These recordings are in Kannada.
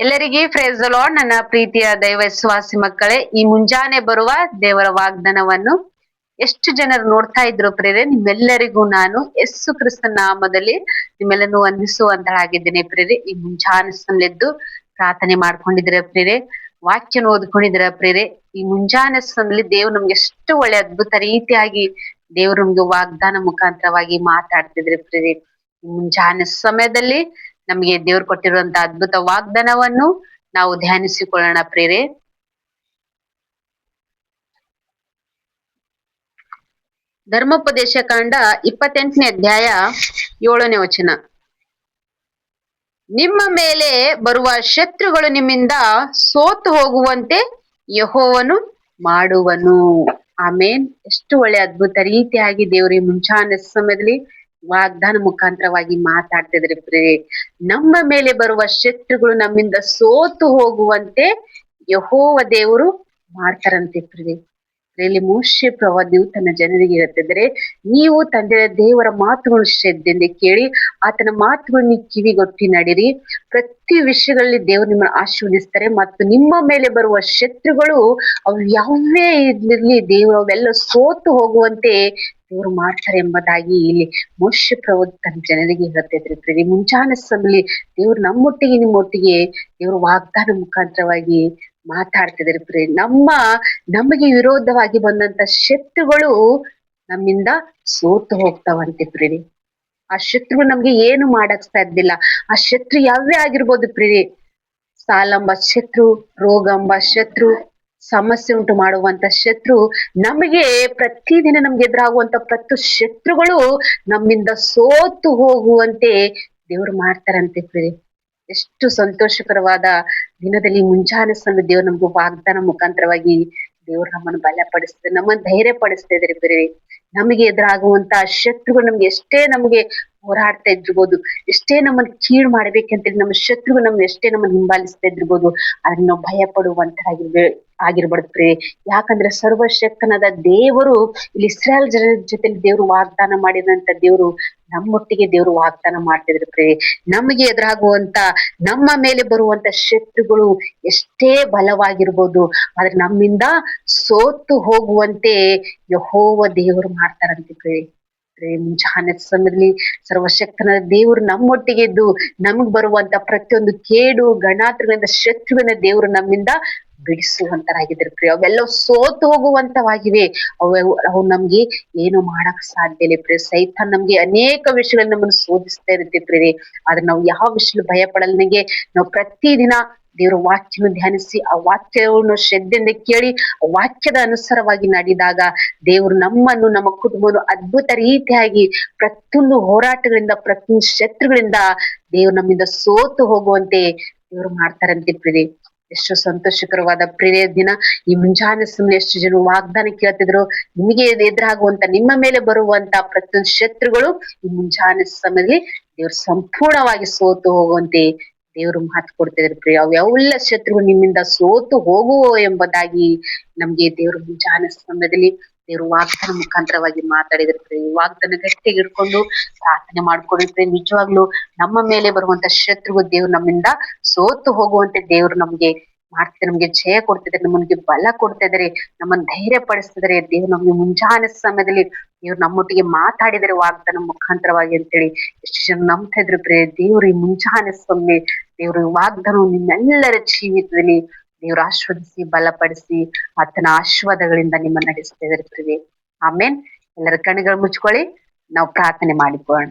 ಎಲ್ಲರಿಗೆ ಫ್ರೇಸ್ ಲಾರ್ಡ್ ನನ್ನ ಪ್ರೀತಿಯ ದೈವ ಮಕ್ಕಳೇ, ಈ ಮುಂಜಾನೆ ಬರುವ ದೇವರ ವಾಗ್ದಾನವನ್ನು ಎಷ್ಟು ಜನರು ನೋಡ್ತಾ ಇದ್ರು ಪ್ರೇರೆ ನಿಮ್ಮೆಲ್ಲರಿಗೂ ನಾನು ಯೇಸು ಕ್ರಿಸ್ತನ ನಾಮದಲ್ಲಿ ನಿಮ್ಮೆಲ್ಲನೂ ವಂದಿಸುವಂತಳಾಗಿದ್ದೇನೆ ಪ್ರೇರೆ ಈ ಮುಂಜಾನೆ ಸಮಯದ್ದು ಪ್ರಾರ್ಥನೆ ಮಾಡ್ಕೊಂಡಿದ್ರ ಪ್ರೇರೆ ವಾಕ್ಯನ ಓದ್ಕೊಂಡಿದ್ರ ಪ್ರೇರೆ ಈ ಮುಂಜಾನೆ ಸಂದಲ್ಲಿ ದೇವ್ರು ನಮ್ಗೆ ಎಷ್ಟು ಒಳ್ಳೆ ಅದ್ಭುತ ರೀತಿಯಾಗಿ ದೇವ್ರು ನಮ್ಗೆ ವಾಗ್ದಾನ ಮುಖಾಂತರವಾಗಿ ಮಾತಾಡ್ತಿದ್ರೆ ಪ್ರೇರೆ ಮುಂಜಾನೆ ಸಮಯದಲ್ಲಿ ನಮಗೆ ದೇವ್ರು ಕೊಟ್ಟಿರುವಂತ ಅದ್ಭುತ ವಾಗ್ದಾನವನ್ನು ನಾವು ಧ್ಯಾನಿಸಿಕೊಳ್ಳೋಣ ಪ್ರೇರೆ ಧರ್ಮೋಪದೇಶ ಕಾಂಡ ಇಪ್ಪತ್ತೆಂಟನೇ ಅಧ್ಯಾಯ ಏಳನೇ ವಚನ. ನಿಮ್ಮ ಮೇಲೆ ಬರುವ ಶತ್ರುಗಳು ನಿಮ್ಮಿಂದ ಸೋತು ಹೋಗುವಂತೆ ಯಹೋವನು ಮಾಡುವನು. ಆಮೇನ್. ಎಷ್ಟು ಒಳ್ಳೆ ಅದ್ಭುತ ರೀತಿಯಾಗಿ ದೇವ್ರಿ ಮುಂಚಾನೆ ಸಮಯದಲ್ಲಿ ವಾಗ್ದಾನ ಮುಖಾಂತರವಾಗಿ ಮಾತಾಡ್ತಿದ್ರೆ ಪ್ರೇ ನಮ್ಮ ಮೇಲೆ ಬರುವ ಶತ್ರುಗಳು ನಮ್ಮಿಂದ ಸೋತು ಹೋಗುವಂತೆ ಯಹೋವ ದೇವರು ಮಾಡ್ತಾರಂತೆ ಪ್ರೇ ಇಲ್ಲಿ ಮೋಶೆ ಪ್ರವಾದಿಯು ತನ್ನ ಜನರಿಗೆ ಹೇಳ್ತಿದ್ರೆ ನೀವು ತಂದೆ ದೇವರ ಮಾತುಗಳು ಶ್ರದ್ಧೆಯಿಂದ ಕೇಳಿ, ಆತನ ಮಾತುಗಳನ್ನು ಕಿವಿಗೊಟ್ಟಿ ನಡಿರಿ ಪ್ರತಿ ವಿಷಯಗಳಲ್ಲಿ ದೇವರು ನಿಮ್ಮನ್ನು ಆಶೀರ್ವದಿಸ್ತಾರೆ ಮತ್ತು ನಿಮ್ಮ ಮೇಲೆ ಬರುವ ಶತ್ರುಗಳು ಅವು ಯಾವೇ ಇರಲಿ, ದೇವರು ಅವೆಲ್ಲ ಸೋತು ಹೋಗುವಂತೆ ದೇವರು ಮಾಡ್ತಾರೆ ಎಂಬುದಾಗಿ ಇಲ್ಲಿ ಮೋಶ ಪ್ರವೃತ್ತ ತನ್ನ ಜನರಿಗೆ ಪ್ರೀತಿ ಮುಂಚಾನ ಸಮಲಿ ದೇವ್ರು ನಮ್ಮೊಟ್ಟಿಗೆ ನಿಮ್ಮೊಟ್ಟಿಗೆ ದೇವರು ವಾಗ್ದಾನ ಮುಖಾಂತರವಾಗಿ ಮಾತಾಡ್ತಿದ್ದಾರೆ. ಪ್ರೀ ನಮ್ಮ, ನಮಗೆ ವಿರೋಧವಾಗಿ ಬಂದಂತ ಶತ್ರುಗಳು ನಮ್ಮಿಂದ ಸೋತು ಹೋಗ್ತಾವಂತೆ ಪ್ರೀ ಆ ಶತ್ರು ನಮ್ಗೆ ಏನು ಮಾಡಕ್ ಸಾಧ್ಯಲ್ಲ ಆ ಶತ್ರು ಯಾವೇ ಆಗಿರ್ಬೋದು ಪ್ರೀ ಸಾಲಂಬ ಶತ್ರು, ರೋಗಂಬ ಶತ್ರು ಸಮಸ್ಯೆ ಉಂಟು ಮಾಡುವಂತ ಶತ್ರು ನಮಗೆ ಪ್ರತಿದಿನ ನಮ್ಗೆ ಎದುರಾಗುವಂತ ಪ್ರತಿ ಶತ್ರುಗಳು ನಮ್ಮಿಂದ ಸೋತು ಹೋಗುವಂತೆ ದೇವ್ರು ಮಾಡ್ತಾರಂತೆ ಪ್ರಿರಿ ಎಷ್ಟು ಸಂತೋಷಕರವಾದ ದಿನದಲ್ಲಿ ಮುಂಜಾನೆ ಸಮಯ ದೇವ್ರು ನಮ್ಗೆ ವಾಗ್ದಾನ ಮುಖಾಂತರವಾಗಿ ದೇವ್ರು ನಮ್ಮನ್ನು ಬಲಪಡಿಸ್ತದೆ, ನಮ್ಮನ್ನು ಧೈರ್ಯ ಪಡಿಸ್ತಾ ಇದ್ರಿ ಬೇರೆ ನಮಗೆ ಎದುರಾಗುವಂತ ಶತ್ರುಗಳು ನಮ್ಗೆ ಎಷ್ಟೇ ನಮ್ಗೆ ಹೋರಾಡ್ತಾ ಇದ್ರಬಹುದು ಎಷ್ಟೇ ನಮ್ಮನ್ನ ಕೀಳ್ ಮಾಡ್ಬೇಕಂತೇಳಿ ನಮ್ಮ ಶತ್ರುಗಳು ನಮ್ಮ ಎಷ್ಟೇ ನಮ್ಮನ್ನ ಹಿಂಬಾಲಿಸ್ತಾ ಇದ್ರಬಹುದು ಅದನ್ನ ನಾವು ಭಯ ಪಡುವಂತರಾಗಿರ್ಬೇ ಆಗಿರ್ಬಾರ್ದು ಯಾಕಂದ್ರೆ ಸರ್ವಶಕ್ತನಾದ ದೇವರು, ಇಲ್ಲಿ ಇಸ್ರಾಯಲ್ ಜನರ ಜೊತೆ ದೇವರು ವಾಗ್ದಾನ ಮಾಡಿದಂತ ದೇವರು ನಮ್ಮೊಟ್ಟಿಗೆ ದೇವರು ವಾಗ್ದಾನ ಮಾಡ್ತಿದ್ರು ಪ್ರೇ ನಮಗೆ ಎದುರಾಗುವಂತ, ನಮ್ಮ ಮೇಲೆ ಬರುವಂತ ಶತ್ರುಗಳು ಎಷ್ಟೇ ಬಲವಾಗಿರ್ಬೋದು, ಆದ್ರೆ ನಮ್ಮಿಂದ ಸೋತು ಹೋಗುವಂತೆ ಯಹೋವ ದೇವರು ಮಾಡ್ತಾರಂತೆ ಪ್ರಿಯೆ ಮುಂಜಾನೆ ಸಮಯದಲ್ಲಿ ಸರ್ವಶಕ್ತನ ದೇವರು ನಮ್ಮೊಟ್ಟಿಗೆ ಇದ್ದು ನಮಗ್ ಬರುವಂತ ಪ್ರತಿಯೊಂದು ಕೇಡು ಗಣಾತ್ರಗಳಿಂದ ಶತ್ರುವಿನ ದೇವರು ನಮ್ಮಿಂದ ಬಿಡಿಸುವಂತರಾಗಿದ್ರು ಪ್ರಿಯ. ಅವೆಲ್ಲ ಸೋತು ಹೋಗುವಂತವಾಗಿವೆ. ಅವ, ಅವು ನಮ್ಗೆ ಏನು ಮಾಡಕ್ ಸಾಧ್ಯ ಇಲ್ಲ ಪ್ರಿಯ. ಸೈತ ನಮ್ಗೆ ಅನೇಕ ವಿಷಯಗಳನ್ನ ನಮ್ಮನ್ನು ಸೋಧಿಸ್ತಾ ಇರುತ್ತೆ ಪ್ರಿಯ ಆದ್ರೆ ನಾವು ಯಾವ ವಿಷಯ ಭಯ ಪಡಲ್ನಿಗೆ ನಾವು ಪ್ರತಿದಿನ ದೇವರ ವಾಕ್ಯನ ಧ್ಯಾನಿಸಿ, ಆ ವಾಕ್ಯವನ್ನು ಶ್ರದ್ಧೆಯಿಂದ ಕೇಳಿ ವಾಕ್ಯದ ಅನುಸಾರವಾಗಿ ನಡೆದಾಗ ದೇವರು ನಮ್ಮನ್ನು, ನಮ್ಮ ಕುಟುಂಬವನ್ನು ಅದ್ಭುತ ರೀತಿಯಾಗಿ ಪ್ರತಿಯೊಂದು ಹೋರಾಟಗಳಿಂದ, ಪ್ರತಿಯೊಂದು ಶತ್ರುಗಳಿಂದ ದೇವ್ರು ನಮ್ಮಿಂದ ಸೋತು ಹೋಗುವಂತೆ ದೇವ್ರು ಮಾಡ್ತಾರಂತೆ ಪ್ರೀತಿ ಎಷ್ಟು ಸಂತೋಷಕರವಾದ ಪ್ರಿಯ ದಿನ. ಈ ಮುಂಜಾನೆ ಸುಮ್ಮನೆ ಎಷ್ಟು ಜನ ವಾಗ್ದಾನ ಕೇಳ್ತಿದ್ರು, ನಿಮಗೆ ಎದುರಾಗುವಂತ, ನಿಮ್ಮ ಮೇಲೆ ಬರುವಂತ ಪ್ರತಿಯೊಂದು ಶತ್ರುಗಳು ಈ ಮುಂಜಾನೆ ಸಮಯದಲ್ಲಿ ದೇವ್ರು ಸಂಪೂರ್ಣವಾಗಿ ಸೋತು ಹೋಗುವಂತೆ ದೇವರು ಮಾತು ಕೊಡ್ತಿದ್ರು. ಪ್ರಿಯ ಅವೆಲ್ಲ ಶತ್ರು ನಿಮ್ಮಿಂದ ಸೋತು ಹೋಗುವ ಎಂಬುದಾಗಿ ನಮ್ಗೆ ದೇವ್ರ ಮುಂಜಾನೆ ಸಮಯದಲ್ಲಿ ದೇವ್ರ ವಾಗ್ದಾನ ಮುಖಾಂತರವಾಗಿ ಮಾತಾಡಿದ್ರು. ಪ್ರಿಯ ವಾಗ್ದಾನ ಗಟ್ಟಿಗೆ ಹಿಡ್ಕೊಂಡು ಪ್ರಾರ್ಥನೆ ಮಾಡ್ಕೊಂಡಿದ್ರೆ. ನಿಜವಾಗ್ಲು ನಮ್ಮ ಮೇಲೆ ಬರುವಂತ ಶತ್ರುಗಳು ದೇವ್ರು ನಮ್ಮಿಂದ ಸೋತು ಹೋಗುವಂತೆ ದೇವ್ರು ನಮ್ಗೆ ಮಾಡ್ತಿದ್ರೆ ನಮ್ಗೆ ಜಯ ಕೊಡ್ತಿದ್ರೆ ನಮಗೆ ಬಲ ಕೊಡ್ತಾ ನಮ್ಮನ್ನ ಧೈರ್ಯ ಪಡಿಸ್ತಿದ್ರೆ ದೇವ್ರು ನಮ್ಗೆ ಮುಂಜಾನೆ ಸಮಯದಲ್ಲಿ ದೇವ್ರು ನಮ್ಮೊಟ್ಟಿಗೆ ಮಾತಾಡಿದರೆ ವಾಗ್ದಾನ ಮುಖಾಂತರವಾಗಿ ಅಂತೇಳಿ ಎಷ್ಟು ಜನ ನಂಬ್ತಾ ಇದ್ರು ಪ್ರೇ ದೇವ್ರ ಈ ಮುಂಜಾನೆ ಸಮಯ ದೇವ್ರ ವಾಗ್ದಾನ ನಿಮ್ಮೆಲ್ಲರ ಜೀವಿತದಲ್ಲಿ ದೇವ್ರು ಆಶ್ವದಿಸಿ, ಬಲಪಡಿಸಿ, ಆತನ ಆಶೀರ್ವಾದಗಳಿಂದ ನಿಮ್ಮ ನಡೆಸ್ತಾ ಇದಾರೆ ಪ್ರಿಯೆ ಆಮೇನ್ ಎಲ್ಲರ ಕಣ್ಣುಗಳು ಮುಚ್ಕೊಳ್ಳಿ, ನಾವು ಪ್ರಾರ್ಥನೆ ಮಾಡಿಕೊಳ್ಳೋಣ.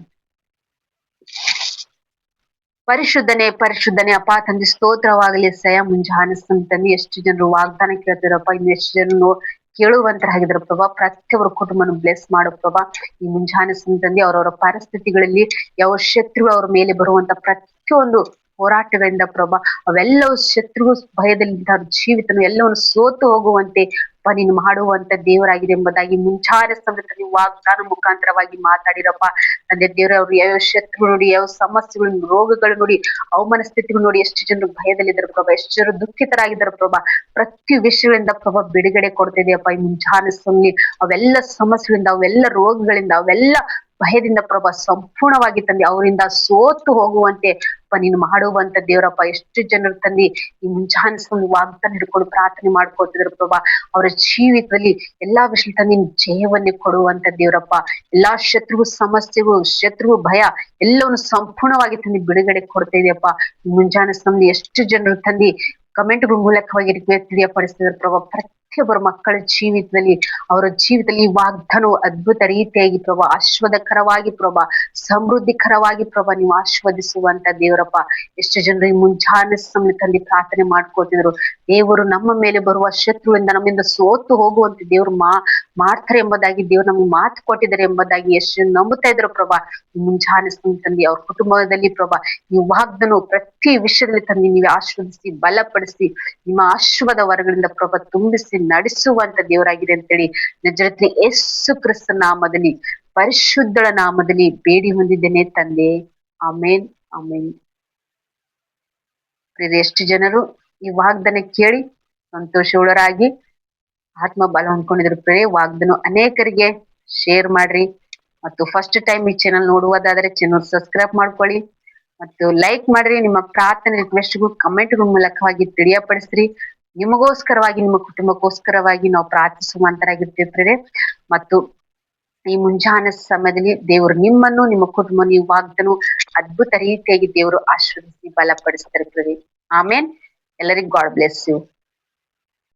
ಪರಿಶುದ್ಧನೆ ಪರಿಶುದ್ಧನೆ, ಅಪ್ಪ ತಂದೆ, ಸ್ತೋತ್ರವಾಗಲಿ. ಸಯ ಮುಂಜಾನೆ ಎಷ್ಟು ಜನರು ವಾಗ್ದಾನ ಕೇಳ್ತಿರಪ್ಪ ಇನ್ನು ಎಷ್ಟು ಜನರು ಕೇಳುವಂತರಾಗಿದ್ರು ಪ್ರಭಾ. ಪ್ರತಿಯೊಬ್ಬರ ಕುಟುಂಬನ ಬ್ಲೆಸ್ ಮಾಡು, ಪ್ರಭಾ. ಈ ಮುಂಜಾನೆ ಸಂತಂದಿ ಅವರವರ ಪರಿಸ್ಥಿತಿಗಳಲ್ಲಿ ಯಾವ ಶತ್ರು ಅವ್ರ ಮೇಲೆ ಬರುವಂತ ಪ್ರತಿಯೊಂದು ಹೋರಾಟಗಳಿಂದ ಪ್ರಭಾ, ಅವೆಲ್ಲವೂ ಶತ್ರು ಭಯದಲ್ಲಿದ್ದ ಜೀವಿತನು ಎಲ್ಲವನ್ನು ಸೋತು ಹೋಗುವಂತೆ ಅಪ್ಪ, ನೀನು ಮಾಡುವಂತ ದೇವರಾಗಿದೆ ಎಂಬುದಾಗಿ ಮುಂಚಾರ ಸಮಯದಲ್ಲಿ ವಾಗ್ದಾನ ಮುಖಾಂತರವಾಗಿ ಮಾತಾಡಿರಪ್ಪ. ತಂದೆ ದೇವರ, ಅವ್ರು ಯಾವ ಶತ್ರುಗಳು ನೋಡಿ, ಯಾವ ಸಮಸ್ಯೆಗಳು ರೋಗಗಳು ನೋಡಿ, ಅವಮಾನ ಸ್ಥಿತಿಗಳು ನೋಡಿ, ಎಷ್ಟು ಜನರು ಭಯದಲ್ಲಿದ್ದಾರೆ ಪ್ರಭಾ, ಎಷ್ಟು ಜನರು ದುಃಖಿತರಾಗಿದ್ದಾರೆ ಪ್ರಭಾ. ಪ್ರತಿ ವಿಷಯಗಳಿಂದ ಪ್ರಭಾ ಬಿಡುಗಡೆ ಕೊಡ್ತಿದೆಯಪ್ಪ ಈ ಮುಂಚಾನ ಸಮಯ ಅವೆಲ್ಲ ಸಮಸ್ಯೆಗಳಿಂದ, ಅವೆಲ್ಲ ರೋಗಗಳಿಂದ, ಅವೆಲ್ಲ ಭಯದಿಂದ ಪ್ರಭ ಸಂಪೂರ್ಣವಾಗಿ ತಂದೆ, ಅವರಿಂದ ಸೋತು ಹೋಗುವಂತೆ ಅಪ್ಪ ನೀನು ಮಾಡುವಂತ ದೇವರಪ್ಪ, ಎಷ್ಟು ಜನರು ತಂದಿ, ಈ ಮುಂಜಾನೆ ಒಂದು ವಾಗ್ದಾನ ಹಿಡ್ಕೊಂಡು ಪ್ರಾರ್ಥನೆ ಮಾಡ್ಕೊಳ್ತಿದ್ರು ಪ್ರಭಾ. ಅವರ ಜೀವಿತದಲ್ಲಿ ಎಲ್ಲಾ ವಿಷಯ ತಂದೆ ನೀನು ಜಯವನ್ನೇ ಕೊಡುವಂತ ದೇವರಪ್ಪ. ಎಲ್ಲಾ ಶತ್ರು ಸಮಸ್ಯೆಗಳು ಶತ್ರು ಭಯ, ಎಲ್ಲವನ್ನು ಸಂಪೂರ್ಣವಾಗಿ ತಂದು ಬಿಡುಗಡೆ ಕೊಡ್ತಾ ಇದೆಯಪ್ಪ. ಮುಂಜಾನೆ ಎಷ್ಟು ಜನರು ತಂದಿ ಕಮೆಂಟ್ಗಳ ಮೂಲಕವಾಗಿ ಪಡಿಸ್ತಿದ್ರು ಪ್ರಭಾ. ಪ್ರತಿಯೊಬ್ಬರ ಮಕ್ಕಳ ಜೀವಿತದಲ್ಲಿ, ಅವರ ಜೀವಿತದಲ್ಲಿ ವಾಗ್ದಾನವು ಅದ್ಭುತ ರೀತಿಯಾಗಿ ಪ್ರಭಾ ಆಶ್ವದಕರವಾಗಿ ಪ್ರಭಾ, ಸಮೃದ್ಧಿಕರವಾಗಿ ಪ್ರಭಾ, ನೀವು ಆಶ್ವಾದಿಸುವಂತ ದೇವರಪ್ಪ. ಎಷ್ಟು ಜನರು ಈ ಮುಂಜಾನೆ ಸಮಯದಲ್ಲಿ ಪ್ರಾರ್ಥನೆ ಮಾಡ್ಕೋತಿದ್ರು. ದೇವರು ನಮ್ಮ ಮೇಲೆ ಬರುವ ಶತ್ರುವಿಂದ ನಮ್ಮಿಂದ ಸೋತು ಹೋಗುವಂತ ದೇವರು ಮಾ, ಮಾಡ್ತಾರೆ ಎಂಬುದಾಗಿ ದೇವ್ರು ನಮ್ಗೆ ಮಾತು ಕೊಟ್ಟಿದ್ದಾರೆ ಎಂಬುದಾಗಿ ಎಷ್ಟು ನಂಬುತ್ತಾ ಇದ್ರು ಪ್ರಭಾ. ಮುಂಜಾನೆ ಸಮಯದಲ್ಲಿ ಅವ್ರ ಕುಟುಂಬದಲ್ಲಿ ಪ್ರಭಾ, ಈ ವಾಗ್ದನು ಪ್ರತಿ ವಿಷಯದಲ್ಲಿ ತಂದು ನೀವೇ ಆಶ್ವದಿಸಿ ಬಲಪಡಿಸಿ, ನಿಮ್ಮ ಆಶ್ವದ ವರಗಳಿಂದ ಪ್ರಭ ತುಂಬಿಸಿ ನಡೆಸುವಂತ ದೇವರಾಗಿದೆ ಅಂತೇಳಿ ನಜರತ್ನ ಯೇಸು ಕ್ರಿಸ್ತ ನಾಮದಲ್ಲಿ, ಪರಿಶುದ್ಧಳ ನಾಮದಲ್ಲಿ ಬೇಡಿ ಹೊಂದಿದ್ದೇನೆ ತಂದೆ. ಆಮೇನ್ ಆಮೇನ್. ಎಷ್ಟು ಜನರು ಈ ವಾಗ್ದನ ಕೇಳಿ ಸಂತೋಷವುಳರಾಗಿ ಆತ್ಮ ಬಲ ಹೊಂದ್ಕೊಂಡಿದ್ರು ಪ್ರೇ ವಾಗ್ದನ ಅನೇಕರಿಗೆ ಶೇರ್ ಮಾಡ್ರಿ. ಮತ್ತು ಫಸ್ಟ್ ಟೈಮ್ ಈ ಚಾನಲ್ ನೋಡುವುದಾದ್ರೆ ಚಾನಲ್ ಸಬ್ಸ್ಕ್ರೈಬ್ ಮಾಡ್ಕೊಳ್ಳಿ. ಮತ್ತು ಲೈಕ್ ಮಾಡ್ರಿ, ನಿಮ್ಮ ಪ್ರಾರ್ಥನೆ ರಿಕ್ವೆಸ್ಟ್ಗೂ ಕಮೆಂಟ್ಗಳ ಮೂಲಕವಾಗಿ ತಿಳಿಯಪಡಿಸ್ರಿ. ನಿಮಗೋಸ್ಕರವಾಗಿ, ನಿಮ್ಮ ಕುಟುಂಬಕ್ಕೋಸ್ಕರವಾಗಿ ನಾವು ಪ್ರಾರ್ಥಿಸುವಂತರಾಗಿರ್ತೀವಿ ಮತ್ತು ಈ ಮುಂಜಾನೆ ಸಮಯದಲ್ಲಿ ದೇವರು ನಿಮ್ಮನ್ನು, ನಿಮ್ಮ ಕುಟುಂಬ ನೀವು ಅದ್ಭುತ ರೀತಿಯಾಗಿ ದೇವರು ಆಶೀರ್ವದಿಸಿ ಬಲಪಡಿಸ್ತಾರೆ ಆಮೇನ್ ಎಲ್ಲರಿಗೂ ಗಾಡ್ ಬ್ಲೆಸ್ ಯು